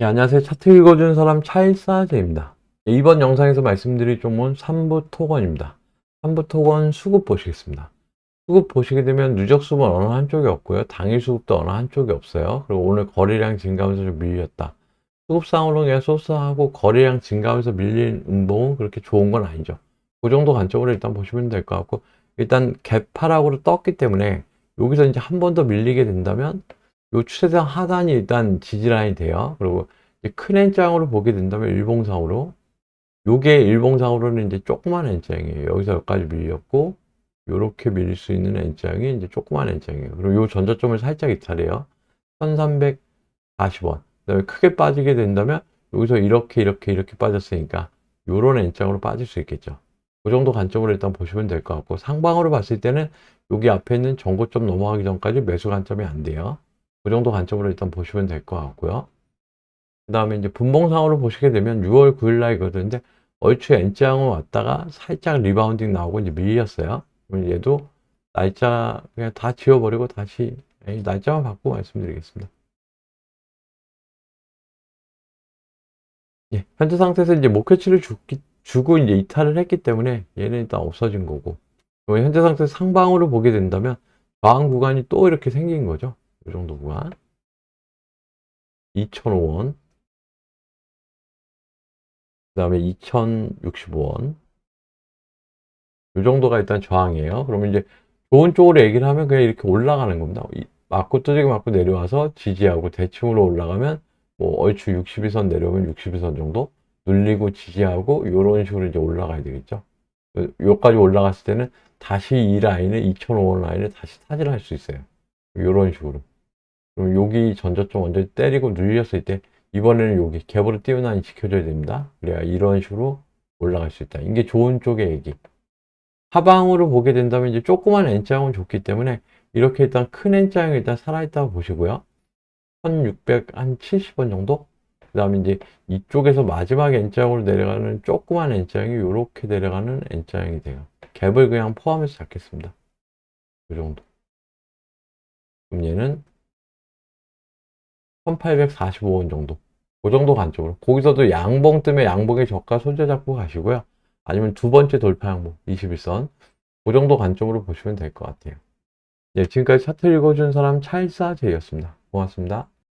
네, 안녕하세요. 차트 읽어주는 사람 차일사제입니다. 네, 이번 영상에서 말씀드릴 종목은 3부 토건입니다. 3부 토건 수급 보시겠습니다. 수급 보시게 되면 누적 수급은 어느 한쪽이 없고요. 당일 수급도 어느 한쪽이 없어요. 그리고 오늘 거래량 증가하면서 좀 밀렸다. 수급상으로 그냥 소스하고 거래량 증가하면서 밀린 음봉은 그렇게 좋은 건 아니죠. 그 정도 관점으로 일단 보시면 될 것 같고 일단 갭하락으로 떴기 때문에 여기서 이제 한 번 더 밀리게 된다면 요 추세상 하단이 일단 지지라인이 돼요. 그리고 큰 N장으로 보게 된다면 일봉상으로 요게 일봉상으로는 이제 조그만 N장이에요. 여기서 여기까지 밀렸고 요렇게 밀릴 수 있는 N장이 이제 조그만 N장이에요. 그리고 요 전저점을 살짝 이탈해요. 1340원. 그다음에 크게 빠지게 된다면 여기서 이렇게 이렇게 이렇게 빠졌으니까 요런 N장으로 빠질 수 있겠죠. 그 정도 관점으로 일단 보시면 될 것 같고 상방으로 봤을 때는 여기 앞에 있는 전고점 넘어가기 전까지 매수 관점이 안 돼요. 그 정도 관점으로 일단 보시면 될 것 같고요. 그 다음에 이제 분봉상으로 보시게 되면 6월 9일 날이거든요. 근데 얼추 N장은 왔다가 살짝 리바운딩 나오고 이제 밀렸어요. 그럼 얘도 날짜 그냥 다 지워버리고 다시 날짜만 바꾸고 말씀드리겠습니다. 예, 현재 상태에서 이제 목표치를 주기, 주고 이제 이탈을 했기 때문에 얘는 일단 없어진 거고. 현재 상태에서 상방으로 보게 된다면 저항 구간이 또 이렇게 생긴 거죠. 이 정도 구간. 2,005원. 그 다음에 2,065원. 이 정도가 일단 저항이에요. 그러면 이제 좋은 쪽으로 얘기를 하면 그냥 이렇게 올라가는 겁니다. 이- 맞고 두들기 맞고 내려와서 지지하고 대칭으로 올라가면 뭐 얼추 62선 내려오면 62선 정도 눌리고 지지하고 이런 식으로 이제 올라가야 되겠죠. 여기까지 올라갔을 때는 다시 이 라인을 2,005원 라인을 다시 타질할 수 있어요. 이런 식으로. 그럼 여기 전저점 먼저 때리고 눌렸을 때 이번에는 여기 갭으로 라인 지켜줘야 됩니다. 그래야 이런 식으로 올라갈 수 있다. 이게 좋은 쪽의 얘기. 하방으로 보게 된다면 이제 조그만 N자형은 좋기 때문에 이렇게 일단 큰 N자형이 일단 살아있다고 보시고요. 1670원 정도? 그 다음에 이제 이쪽에서 마지막 N자형으로 내려가는 조그만 N자형이 이렇게 내려가는 N자형이 돼요. 갭을 그냥 포함해서 잡겠습니다. 이 정도. 그럼 얘는 1845원 정도. 그 정도 관점으로. 거기서도 양봉 뜨면 양봉의 저가 손절 잡고 가시고요. 아니면 두 번째 돌파 양봉 21선. 그 정도 관점으로 보시면 될 것 같아요. 네, 지금까지 차트 읽어준 사람 찰사제였습니다. 고맙습니다.